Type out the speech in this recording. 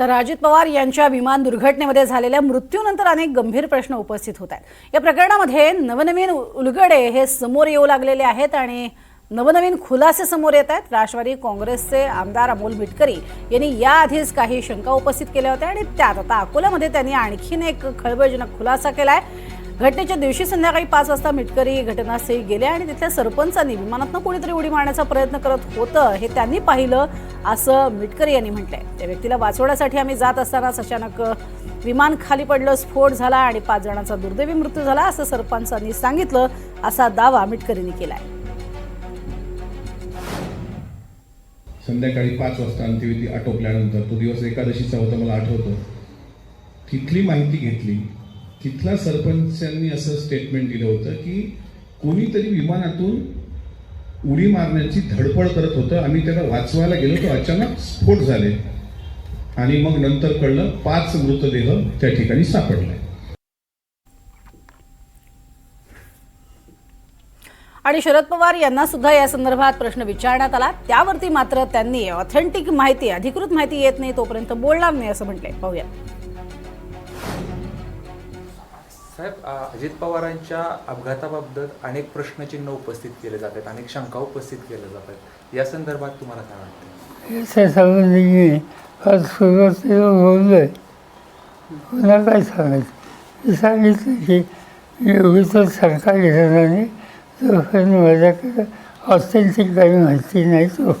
तर अजित पवार यांच्या विमान दुर्घटनेमध्ये झालेल्या मृत्यूनंतर अनेक गंभीर प्रश्न उपस्थित होत आहेत. या प्रकरणामध्ये नवनवीन उलगडे हे समोर येऊ लागलेले आहेत आणि नवनवीन खुलासे समोर येत आहेत. राष्ट्रवादी काँग्रेसचे आमदार अमोल मिटकरी यांनी याआधीच काही शंका उपस्थित केल्या होत्या आणि त्यात आता अकोल्यामध्ये त्यांनी आणखीन एक खळबळजनक खुलासा केला आहे घटनेच्या दिवशी संध्याकाळी पाच वाजता मिटकरी घटनास्थळी गेले आणि तिथल्या सरपंचांनी विमानातनं कोणीतरी उडी मारण्याचा प्रयत्न करत होतं हे त्यांनी पाहिलं असं मिटकरी यांनी म्हटलंय. त्या व्यक्तीला वाचवण्यासाठी आम्ही जात असतानाच अचानक विमान खाली पडलं स्फोट झाला आणि पाच जणांचा दुर्दैवी मृत्यू झाला असं सरपंचांनी सांगितलं असा दावा मिटकरींनी केलाय. संध्याकाळी पाच वाजता अंत्यविधी आटोपल्यानंतर तो दिवस एकादशीचा होता मला आठवतो. तिथली माहिती घेतली. तिथल्या सरपंचांनी असं स्टेटमेंट दिलं होतं की कोणीतरी विमानातून उडी मारण्याची धडपड करत होतं. आम्ही त्याला वाचवायला गेलो तो अचानक स्फोट झाले. आणि मग नंतर कळलं पाच मृतदेह त्या ठिकाणी सापडले. आणि शरद पवार यांना सुद्धा या संदर्भात प्रश्न विचारण्यात आला. त्यावरती मात्र त्यांनी ऑथेंटिक माहिती अधिकृत माहिती येत नाही तोपर्यंत बोलणार नाही असं म्हटलंय. पाहूया. साहेब अजित पवारांच्या अपघाताबाबत अनेक प्रश्नचिन्ह उपस्थित केले जातात अनेक शंका उपस्थित केल्या जातात या संदर्भात तुम्हाला काय वाटतं? याच्यासंबंधी मी सुरुवातीला बोललो. आहे पुन्हा काय सांगायचं? मी सांगितलं की योगीचं सरकार शंका नाही जोपर्यंत माझ्याकडे ऑथेंटिक काही माहिती नाही तो.